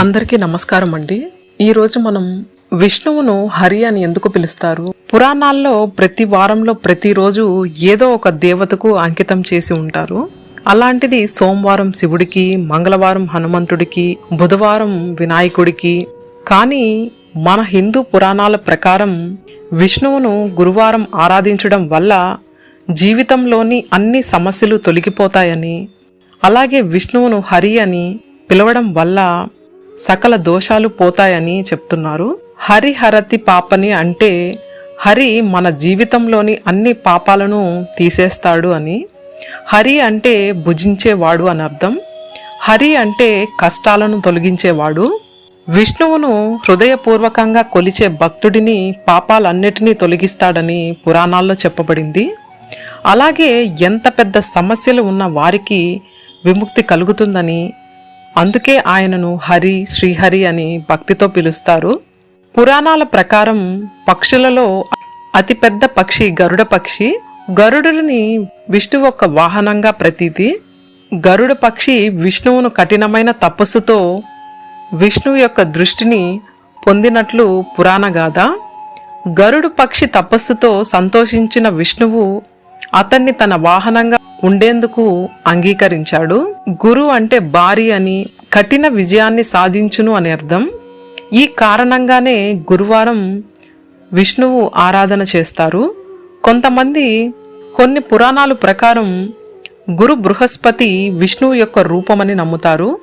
అందరికీ నమస్కారం అండి. ఈరోజు మనం విష్ణువును హరి అని ఎందుకు పిలుస్తారు? పురాణాల్లో ప్రతి వారంలో ప్రతిరోజు ఏదో ఒక దేవతకు అంకితం చేసి ఉంటారు. అలాంటిది సోమవారం శివుడికి మంగళవారం హనుమంతుడికి బుధవారం వినాయకుడికి. కానీ మన హిందూ పురాణాల ప్రకారం విష్ణువును గురువారం ఆరాధించడం వల్ల జీవితంలోని అన్ని సమస్యలు తొలగిపోతాయని అలాగే విష్ణువును హరి అని పిలవడం వల్ల సకల దోషాలు పోతాయని చెప్తున్నారు. హరిహరతి పాపని అంటే హరి మన జీవితంలోని అన్ని పాపాలను తీసేస్తాడు అని. హరి అంటే భుజించేవాడు అని అర్థం. హరి అంటే కష్టాలను తొలగించేవాడు. విష్ణువును హృదయపూర్వకంగా కొలిచే భక్తుడిని పాపాలన్నిటినీ తొలగిస్తాడని పురాణాల్లో చెప్పబడింది. అలాగే ఎంత పెద్ద సమస్యలు ఉన్న వారికి విముక్తి కలుగుతుందని అందుకే ఆయనను హరి శ్రీహరి అని భక్తితో పిలుస్తారు. పురాణాల ప్రకారం పక్షులలో అతిపెద్ద పక్షి గరుడ పక్షి గరుడుని విష్ణువు ఒక వాహనంగా ప్రతీతి. గరుడ పక్షి విష్ణువును కఠినమైన తపస్సుతో విష్ణువు యొక్క దృష్టిని పొందినట్లు పురాణగాథ గరుడు పక్షి తపస్సుతో సంతోషించిన విష్ణువు అతన్ని తన వాహనంగా ఉండేందుకు అంగీకరించాడు. గురు అంటే భారీ అని కఠిన విజయాన్ని సాధించును అని అర్థం. ఈ కారణంగానే గురువారం విష్ణువు ఆరాధన చేస్తారు. కొంతమంది కొన్ని పురాణాలు ప్రకారం గురు బృహస్పతి విష్ణువు యొక్క రూపమని నమ్ముతారు.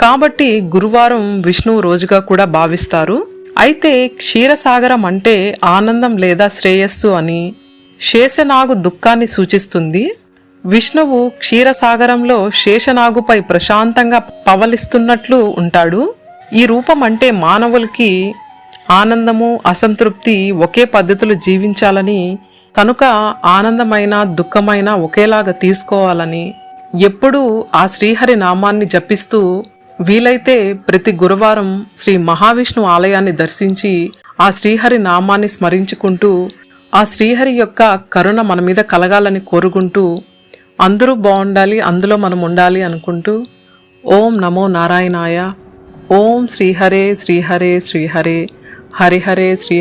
కాబట్టి గురువారం విష్ణువు రోజుగా కూడా భావిస్తారు. అయితే క్షీరసాగరం అంటే ఆనందం లేదా శ్రేయస్సు అని శేషనాగు దుఃఖాన్ని సూచిస్తుంది. విష్ణువు క్షీరసాగరంలో శేషనాగుపై ప్రశాంతంగా పవలిస్తున్నట్లు ఉంటాడు. ఈ రూపం అంటే మానవులకి ఆనందము అసంతృప్తి ఒకే పద్ధతిలో జీవించాలని కనుక ఆనందమైన దుఃఖమైన ఒకేలాగా తీసుకోవాలని. ఎప్పుడూ ఆ శ్రీహరి నామాన్ని జపిస్తూ వీలైతే ప్రతి గురువారం శ్రీ మహావిష్ణు ఆలయాన్ని దర్శించి ఆ శ్రీహరి నామాన్ని స్మరించుకుంటూ ఆ శ్రీహరి యొక్క కరుణ మన మీద కలగాలని కోరుకుంటూ అందరూ బాగుండాలి అందులో మనం ఉండాలి అనుకుంటూ ఓం నమో నారాయణాయ ఓం శ్రీహరే శ్రీహరే శ్రీహరే హరిహరే శ్రీ